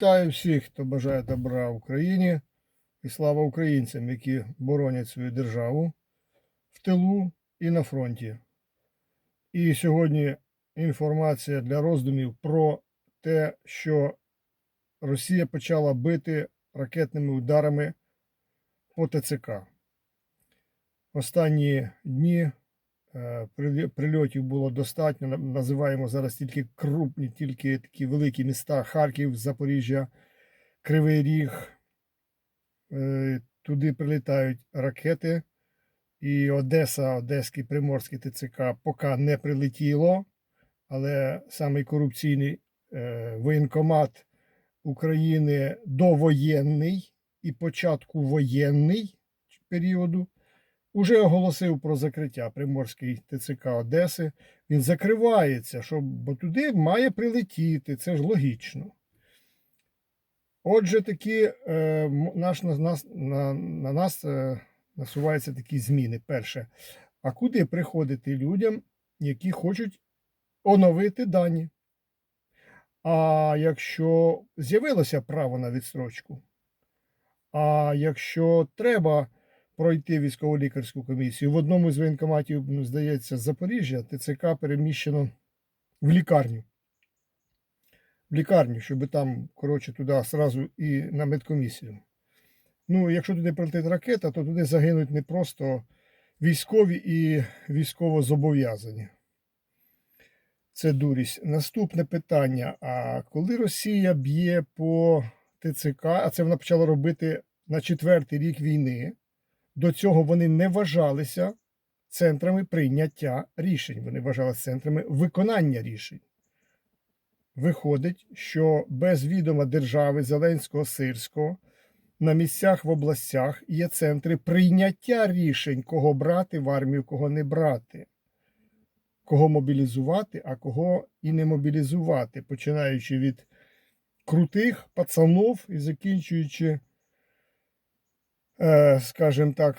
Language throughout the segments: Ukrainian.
Вітаю всіх, хто бажає добра Україні і слава українцям, які боронять свою державу в тилу і на фронті. І сьогодні інформація для роздумів про те, що Росія почала бити ракетними ударами по ТЦК. Останні дні прильотів було достатньо. Називаємо зараз тільки крупні, тільки такі великі міста: Харків, Запоріжжя, Кривий Ріг. Е, Туди прилітають ракети. І Одеса, Одеський, Приморський ТЦК поки не прилетіло, але самий корупційний е, воєнкомат України довоєнний і початку воєнний періоду уже оголосив про закриття Приморський ТЦК Одеси. Він закривається, щоб, бо туди має прилетіти, це ж логічно. Отже, такі е, наш, на, на, на нас е, насуваються такі зміни. Перше, а куди приходити людям, які хочуть оновити дані? А якщо з'явилося право на відстрочку, а якщо треба пройти військово-лікарську комісію, в одному з воєнкоматів, ну, здається, Запоріжжя, ТЦК переміщено в лікарню. В лікарню, щоб там, коротше, туди сразу і на медкомісію. Ну, якщо туди прилетить ракета, то туди загинуть не просто військові і військово зобов'язані. Це дурість. Наступне питання: а коли Росія б'є по ТЦК, а це вона почала робити на четвертий рік війни, до цього вони не вважалися центрами прийняття рішень. Вони вважалися центрами виконання рішень. Виходить, що без відома держави Зеленського Сирського на місцях в областях є центри прийняття рішень, кого брати в армію, кого не брати, кого мобілізувати, а кого і не мобілізувати, починаючи від крутих пацанов і закінчуючи, скажімо так,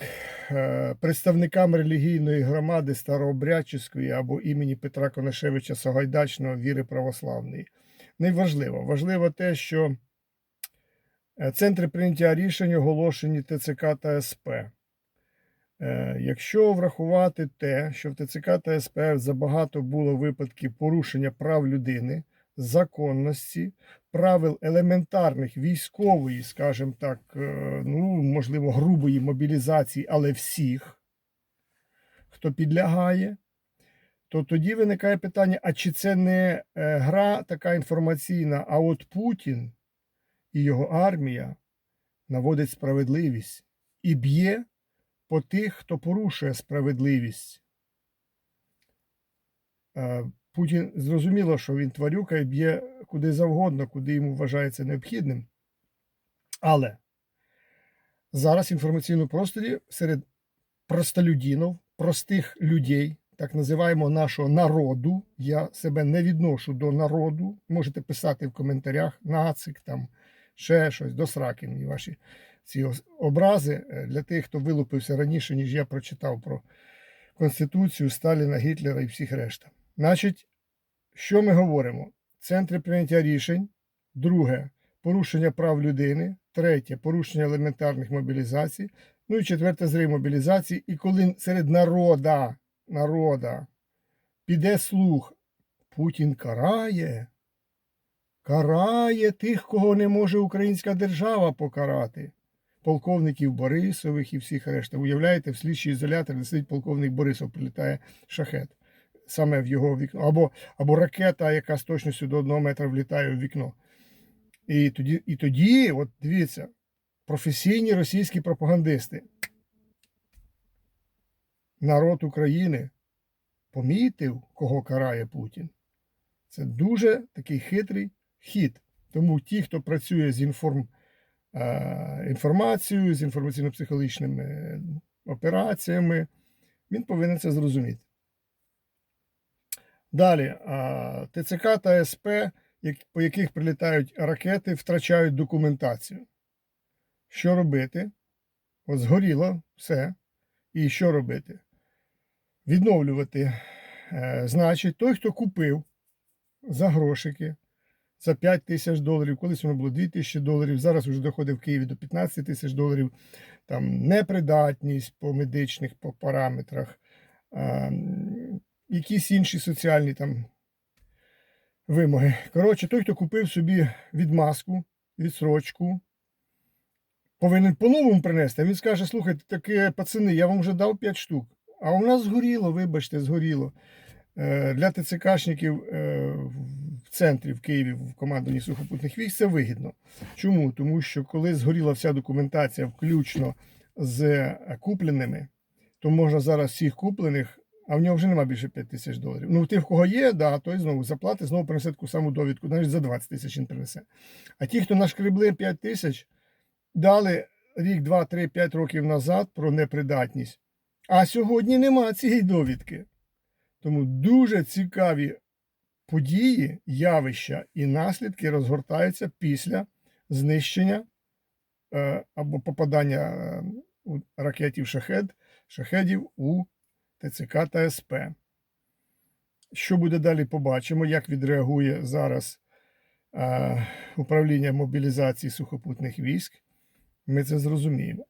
е, представниками релігійної громади Старообрядчівської або імені Петра Конашевича Сагайдачного віри православної. Неважливо. Важливо те, що е, центри прийняття рішень оголошені ТЦК та СП. Е, Якщо врахувати те, що в ТЦК та СП забагато було випадків порушення прав людини, законності, правил елементарних військової, скажімо так, е, ну, можливо, грубої мобілізації, але всіх, хто підлягає, то тоді виникає питання: а чи це не е, гра така інформаційна, а от Путін і його армія наводить справедливість і б'є по тих, хто порушує справедливість. Путін зрозуміло, що він тварюка і б'є куди завгодно, куди йому вважається необхідним. Але зараз в інформаційному просторі серед простолюдинів, простих людей, так називаємо нашого народу. Я себе не відношу до народу. Можете писати в коментарях нацик, там ще щось, до сраки мені ваші ці образи е, для тих, хто вилупився раніше, ніж я прочитав про Конституцію Сталіна, Гітлера і всіх решта. Значить, що ми говоримо? Центри прийняття рішень. Друге порушення прав людини. Третє порушення елементарних мобілізацій. Ну і четверте зрив мобілізації. І коли серед народа, народа піде слух, Путін карає, карає тих, кого не може українська держава покарати. Полковників Борисових і всіх решта. Уявляєте, в слідчий ізолятор сидить полковник Борисов, прилітає шахет саме в його вікно, або, або ракета, яка з точністю до одного метра влітає в вікно. І тоді, і тоді, от дивіться, професійні російські пропагандисти, народ України помітив, кого карає Путін. Це дуже такий хитрий хід. Тому ті, хто працює з інформ, е, інформацією, з інформаційно-психологічними операціями, він повинен це зрозуміти. Далі, ТЦК та СП, по яких прилітають ракети, втрачають документацію. Що робити? От згоріло все. І що робити? Відновлювати. Е, значить, той, хто купив за грошики за 5 тисяч доларів, колись воно було 2 тисячі доларів, зараз вже доходить в Києві до 15 тисяч доларів. Там непридатність по медичних по параметрах, а, м, якісь інші соціальні там вимоги. Коротше, той, хто купив собі відмазку, відсрочку, повинен по-новому принести. А він скаже: слухайте, таке пацани, я вам вже дав 5 штук. А у нас згоріло, вибачте, згоріло. Е, Для ТЦКшників е, в центрі в Києві в командуванні сухопутних військ це вигідно. Чому? Тому що коли згоріла вся документація, включно з е, купленими, то можна зараз всіх куплених, а в нього вже немає більше 5 тисяч доларів. Ну, тих, в кого є, да, той знову заплатить, знову принесе таку саму довідку, навіть за 20 тисяч він принесе. А ті, хто нашкребли 5 тисяч, дали рік, два, три, п'ять років назад про непридатність. А сьогодні нема цієї довідки. Тому дуже цікаві події, явища і наслідки розгортаються після знищення е, або попадання е, ракетів шахед, шахедів у ТЦК та СП. Що буде далі, побачимо, як відреагує зараз е, управління мобілізації сухопутних військ. Ми це зрозуміємо.